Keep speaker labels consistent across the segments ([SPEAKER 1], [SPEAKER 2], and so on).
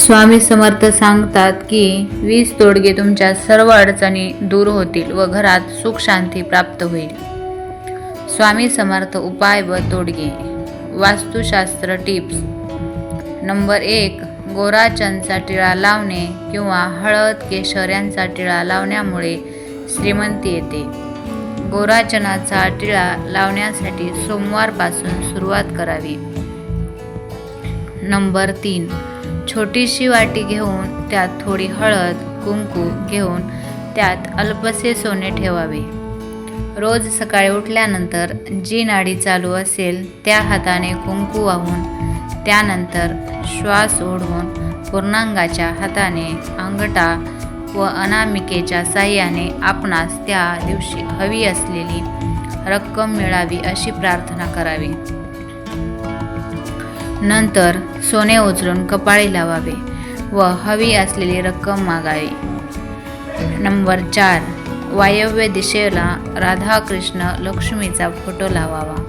[SPEAKER 1] स्वामी समर्थ सांगतात की वीज तोडगे तुमच्या सर्व अडचणी दूर होतील व घरात सुख शांती प्राप्त होईल. स्वामी समर्थ उपाय व तोडगे. वास्तुशास्त्र टिप्स. नंबर एक गोराचंदचा टिळा लावणे किंवा हळद केशर यांचा टिळा लावण्यामुळे श्रीमंती येते. गोराचनाचा टिळा लावण्यासाठी सोमवारपासून सुरुवात करावी. नंबर तीन छोटीशी वाटी घेऊन त्यात थोडी हळद कुंकू घेऊन त्यात अल्पसे सोने ठेवावे. रोज सकाळी उठल्यानंतर जी नाडी चालू असेल त्या हाताने कुंकू वाहून त्यानंतर श्वास ओढून पूर्णांगाच्या हाताने अंगठा व अनामिकेच्या साह्याने आपणास त्या दिवशी हवी असलेली रक्कम मिळावी अशी प्रार्थना करावी. नंतर सोने उचलून कपाळी लावावे व हवी असलेली रक्कम मागावी. नंबर चार. वायव्य दिशेला राधाकृष्ण लक्ष्मीचा फोटो लावावा.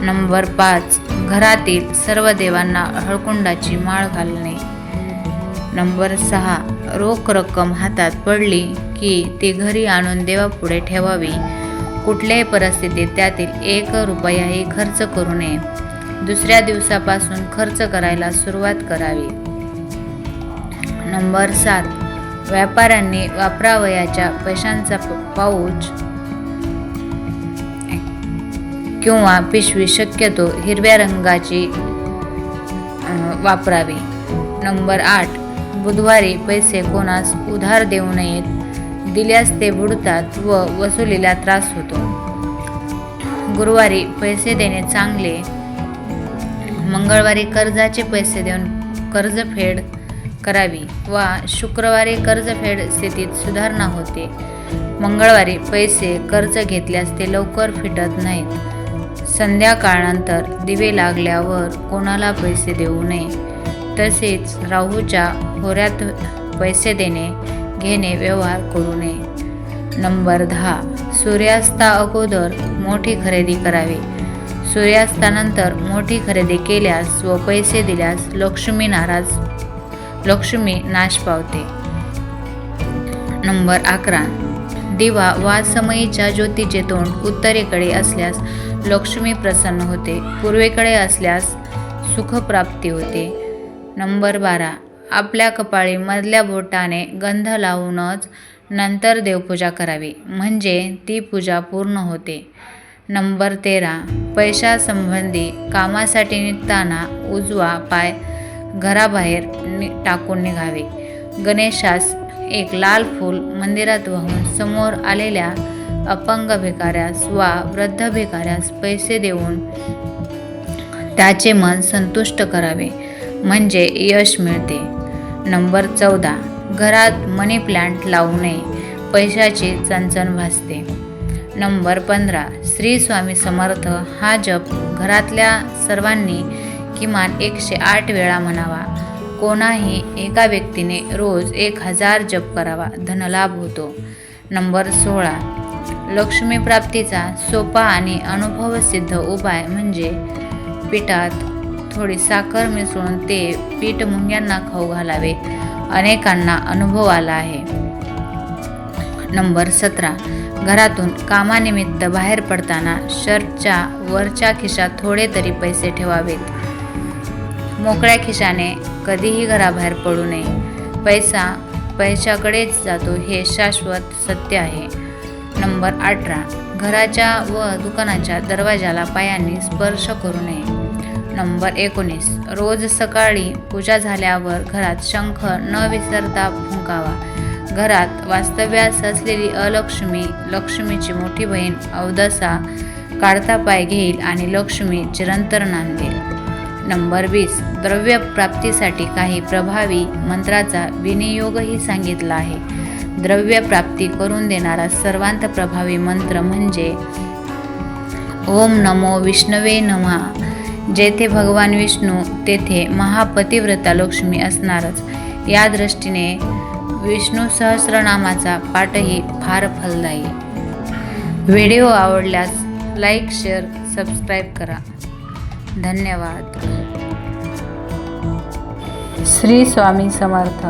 [SPEAKER 1] नंबर पाच. घरातील सर्व देवांना हळकुंडाची माळ घालणे. नंबर सहा. रोख रक्कम हातात पडली की ती घरी आणून देवापुढे ठेवावी. कुठल्याही परिस्थितीत त्यातील एक रुपयाही खर्च करू नये. दुसऱ्या दिवसापासून खर्च करायला सुरुवात करावी. नंबर सात. व्यापाऱ्यांनी वापरावयाच्या पैशांचा पाऊच किंवा पिशवी शक्यतो हिरव्या रंगाची वापरावी. नंबर आठ. बुधवारी पैसे कोणास उधार देऊ नयेत दिल्यास ते बुडतात व वसुलीला त्रास होतो. गुरुवारी पैसे देणे चांगले मंगळवारी कर्जाचे पैसे देऊन कर्जफेड करावी व शुक्रवारी कर्जफेड स्थितीत सुधारणा होते. मंगळवारी पैसे कर्ज घेतल्यास ते लवकर फिटत नाहीत. संध्याकाळनंतर दिवे लागल्यावर कोणाला पैसे देऊ नये? तसेच राहूच्या होऱ्यात पैसे देणे घेणे व्यवहार करू नये. नंबर दहा. सूर्यास्ता अगोदर मोठी खरेदी करावी. सूर्यास्तानंतर मोठी खरेदी केल्यास व पैसे दिल्यास लक्ष्मी नाराज लक्ष्मी नाश पावते. नंबर अकरा. दिवा वा समयीच्या ज्योतीचे तोंड उत्तरेकडे असल्यास लक्ष्मी प्रसन्न होते. पूर्वेकडे असल्यास सुखप्राप्ती होते. नंबर बारा. आपल्या कपाळी मधल्या बोटाने गंध लावूनच नंतर देवपूजा करावी. म्हणजे ती पूजा पूर्ण होते. नंबर तेरा. पैशासंबंधी कामासाठी निघताना उजवा पाय घराबाहेर नि टाकून निघावे. गणेशास एक लाल फूल मंदिरात वाहून समोर आलेल्या अपंग भिकाऱ्यास वा वृद्ध भिकाऱ्यास पैसे देऊन त्याचे मन संतुष्ट करावे म्हणजे यश मिळते. नंबर चौदा. घरात मनी प्लांट लावू नये. पैशाची चणचण भासते. नंबर पंधरा. श्री स्वामी समर्थ हा जप घरातल्या सर्वांनी किमान एकशे आठ वेळा म्हणावा. कोणाही एका व्यक्तीने रोज एक हजार जप करावा धनलाभ होतो. नंबर सोळा. लक्ष्मी प्राप्तीचा सोपा आणि अनुभवसिद्ध उपाय म्हणजे पिठात थोडी साखर मिसळून ते पीठ मुंग्यांना खाऊ घालावे. अनेकांना अनुभव आला आहे. नंबर सतरा. घरातून कामानिमित्त बाहेर पडताना शर्टच्या वरच्या खिशात थोडे तरी पैसे ठेवावेत. मोकळ्या खिशाने कधीही घराबाहेर पडू नये. पैसा पैशाकडेच जातो हे शाश्वत सत्य आहे. नंबर अठरा. घराच्या व दुकानाच्या दरवाजाला पायांनी स्पर्श करू नये. नंबर एकोणीस. रोज सकाळी पूजा झाल्यावर घरात शंख न विसरता फुंकावा. घरात वास्तव्यास असलेली अलक्ष्मी लक्ष्मीची मोठी बहीण अवदसा काढता पाय घेईल आणि लक्ष्मी चिरंतर नांदेल. नंबर वीस. द्रव्य प्राप्तीसाठी काही प्रभावी मंत्राचा विनियोगही सांगितला आहे. द्रव्य प्राप्ती करून देणारा सर्वांत प्रभावी मंत्र म्हणजे ओम नमो विष्णवे नमा. जेथे भगवान विष्णू तेथे महापतिव्रता लक्ष्मी असणारच. या दृष्टीने विष्णू सहस्रनामाचा पाठही फार फलदायी. व्हिडिओ आवडल्यास लाईक शेअर सबस्क्राईब करा. धन्यवाद. श्री स्वामी समर्थ.